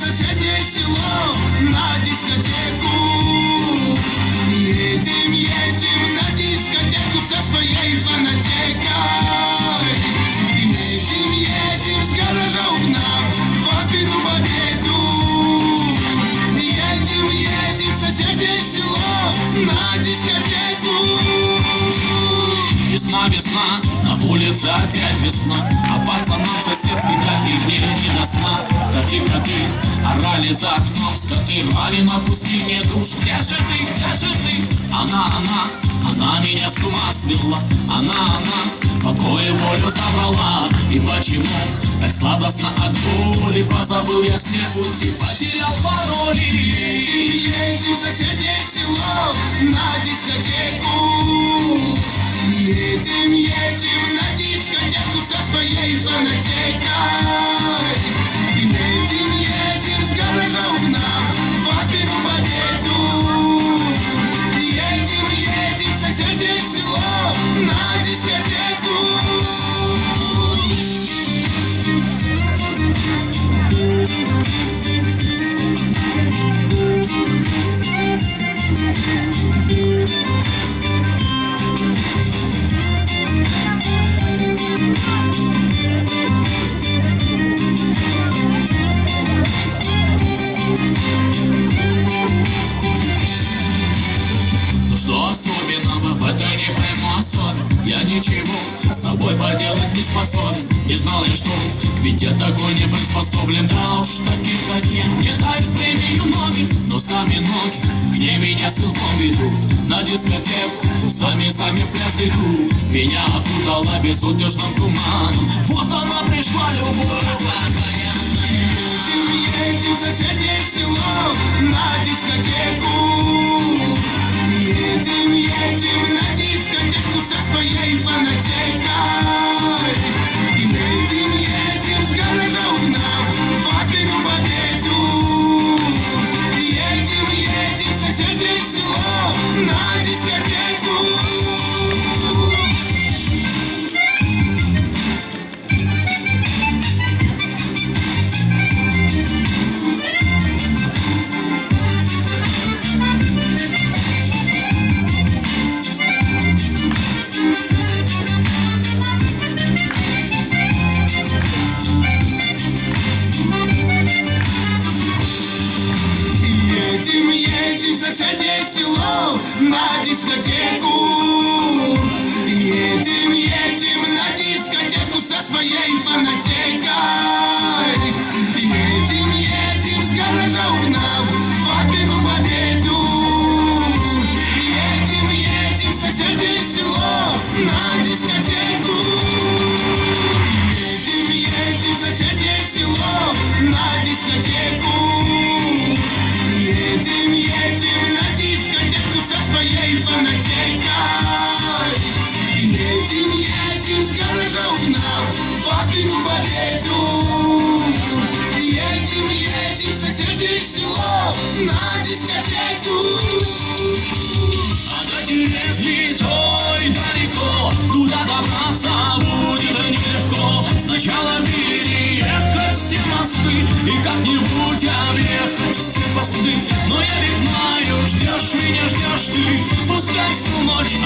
соседнее село на дискотеку. Едем, едем на дискотеку со своей фанатекой. Едем, едем с гаража к нам папину победу. Едем, едем в соседнее село на дискотеку. Весна, весна, на улице опять весна А пацанам соседским драки мне не до сна. Коты, коты, орали за окном Скоты рвали на куски. Мне душ Где же ты, где же ты? Она, она, она меня с ума свела. Она, она, покой и волю забрала. И почему так сладостно от боли? Позабыл я все пути, потерял пароли. Едем в соседнее село на дискотеку. Едем, едем на со своей фанатекой. Едем, Я ничего с собой поделать не способен Не знал я, что. Ведь я такой не приспособлен Да уж таких, как я, мне дают премию ноги. Но сами ноги к ней меня силком ведут На дискотеку, сами-сами в пляс идут. Меня окутала безудержным туманом. Вот она пришла, любовь Едем, едем в соседнее село на дискотеку. На дискотеку. Едем, едем в соседнее село на дискотеку. Едем, едем на дискотеку со своей фанатекой. Деревни той далеко Туда добраться будет нелегко Сначала переехать все мосты И как-нибудь объехать все посты Но я ведь знаю, ждешь меня, ждешь ты. Пускай всю ночь,